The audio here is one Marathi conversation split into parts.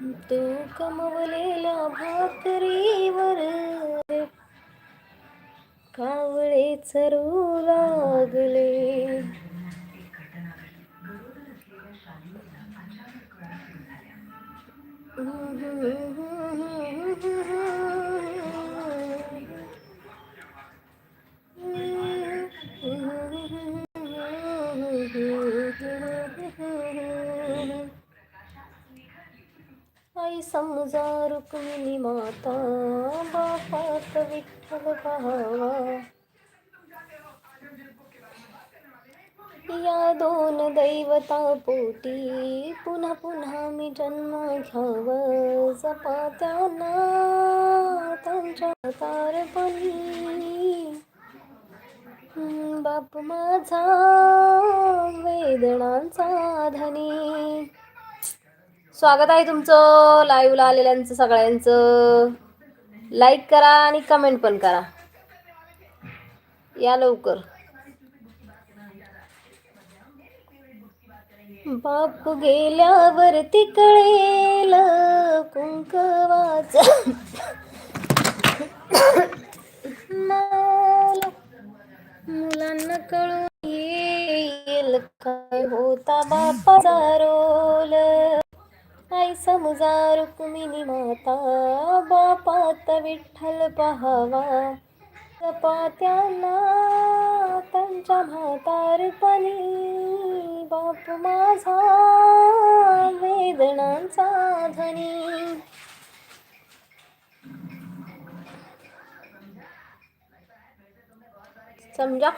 तो कमवलेला भाकरीवर कावळे चरू लागले. आई समजा रुक्मिणी माता बापात विठ्ठल भावा. या दोन दैवता पोटी पुन्हा पुन्हा मी जन्म घ्याव. जपात्यांना त्यांच्या तारपणी बाप माझा वेदनांचा धनी. स्वागत आहे तुमचं लाईव्हला आलेल्यांचं सगळ्यांचं. लाईक करा आणि कमेंट पण करा. या लवकर. बाप गेल्यावर तिकळेल कुंकवाच. मला मुलांना कळून येईल काय होता बाप. रुक्मिणी माता बापात विठ्ठल पहावा. पात्यांना त्यांच्या म्हातारपणी बाप माझा वेदनांचा धनी. समजा?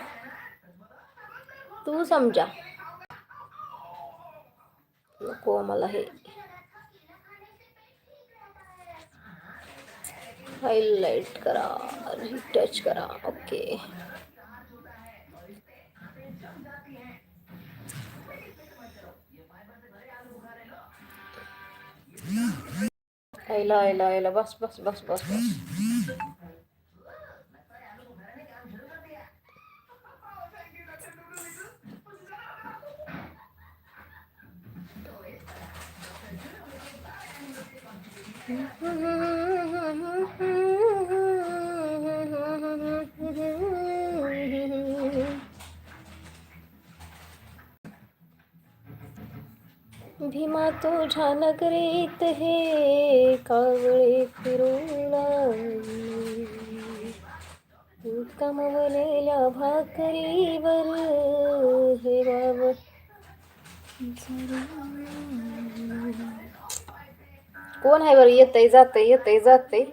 तू समजा. नको मला हे. हायलाइट करा टच करा ओके। आयला आयला आयला बस बस बस बस बस। भीमा तुझ्या नगरीत हे कावळे फिरू लागले. तू कमवलेल्या भाकरीवर हे बाब कोण आहे बरं? येतंय जातंय येतंय जातंय.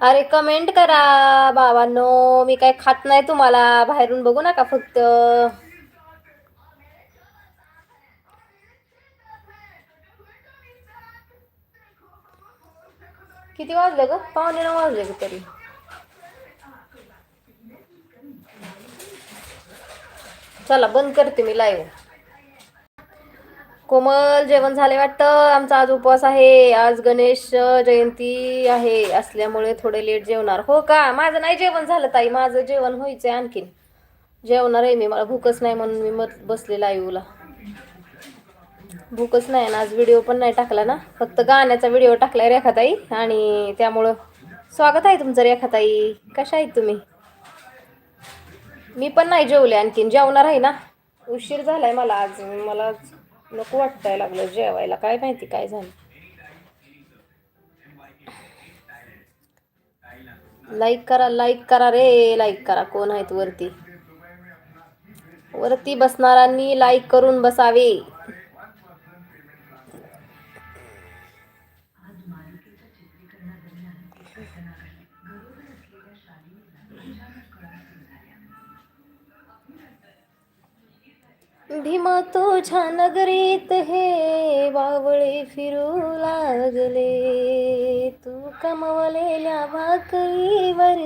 अरे कमेंट करा बाबांनो. मी काय खात नाही तुम्हाला. बाहेरून बघू नका फक्त. किती वाजले ग? पावणे नऊ वाजले ग तरी. चला बंद करते मी लाईव्ह कोमल जेवण झाले वाटतं? आमचा आज उपवास आहे. आज गणेश जयंती आहे. असल्यामुळे थोडे लेट जेवणार. हो का? माझं नाही जेवण झालं ताई. माझं जेवण व्हायचंय आणखीन. जेवणार आहे मी. मला भूकच नाही म्हणून मी मत बसले लाईव्हला भूकच नाही ना आज व्हिडिओ पण नाही टाकला ना. फक्त गाण्याचा व्हिडिओ टाकलाय रेखाताई आणि त्यामुळं स्वागत आहे तुमचं रेखाताई. कशा आहेत तुम्ही? मी पण नाही जेवले आणखीन. जेवणार आहे ना? उशीर झालाय मला आज. मला नको वाटायला लागलं जेवायला. काय माहिती काय झालं. लाईक करा लाईक करा रे. लाईक करा. कोण आहेत वरती? वरती बसणाऱ्यांनी लाईक करून बसावे. भीमा तुझ्या नगरीत हे बावळे फिरू लागले. तू कमवलेल्या भाकरीवर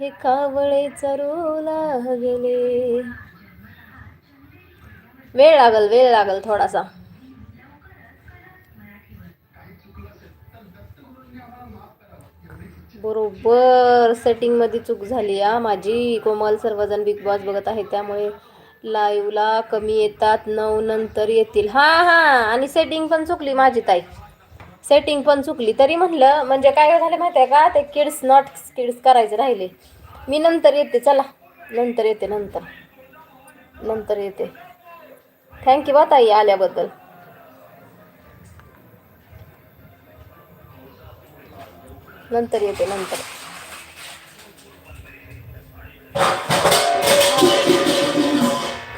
हे कावळे चरू लागले. वेळ लागल वेळ लागल थोडासा. बरोबर सेटिंगमध्ये चूक झाली आ माझी कोमल सर्वजण बिग बॉस बघत आहे त्यामुळे लाईव्हला कमी येतात नऊ नंतर येतील. हां हां. आणि सेटिंग पण चुकली माझी ताई. सेटिंग पण चुकली. तरी म्हणलं म्हणजे काय झालं माहिती आहे का? ते किड्स नॉट किड्स करायचे राहिले. मी नंतर येते चला. नंतर येते नंतर. नंतर येते. थँक्यू बा ताई आल्याबद्दल. नंतर येते नंतर.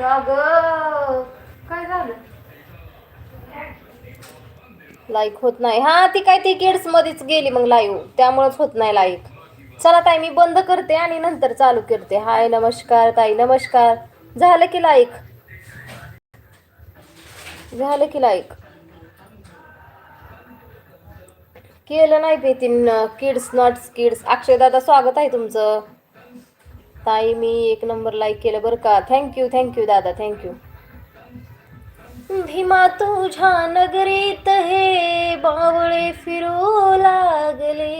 का ग? काय झालं? लाईक होत नाही. हा ती काय ती किड्स मध्येच गेली मग लाईव्ह त्यामुळेच होत नाही लाईक चला ताई मी बंद करते आणि नंतर चालू करते. हाय नमस्कार ताई नमस्कार. झालं की लाईक झालं की लाईक केलं नाही पे तीन kids uh, nuts kids Akshay दादा स्वागत आहे तुमचं. ताई मी एक नंबर लाईक केलं बरं का. थँक्यू थँक्यू दादा थँक्यू भीमा तुझ्या नगरीत हे बावळे फिरू लागले.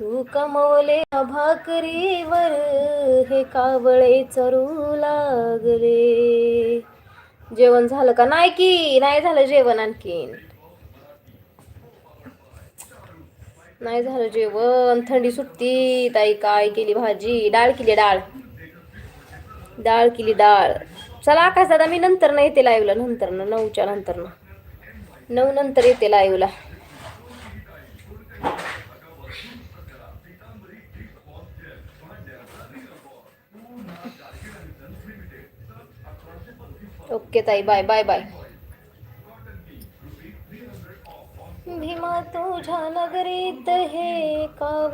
तू कमवले भाकरीवर हे कावळे चरू लागले. जेवण झालं का? नाही की नाही झालं जेवण आणखीन. नाही झालं जेवण. थंडी सुट्टी ताई काय केली भाजी? डाळ केली डाळ. डाळ केली डाळ. चला आकाश दादा मी नंतर ना येते लाईव्हला नंतर ना नऊच्या नंतर ना. नऊ नंतर येते लाईव्हला ओके ताई बाय बाय बाय तुझ्या नगरीत हे कावळ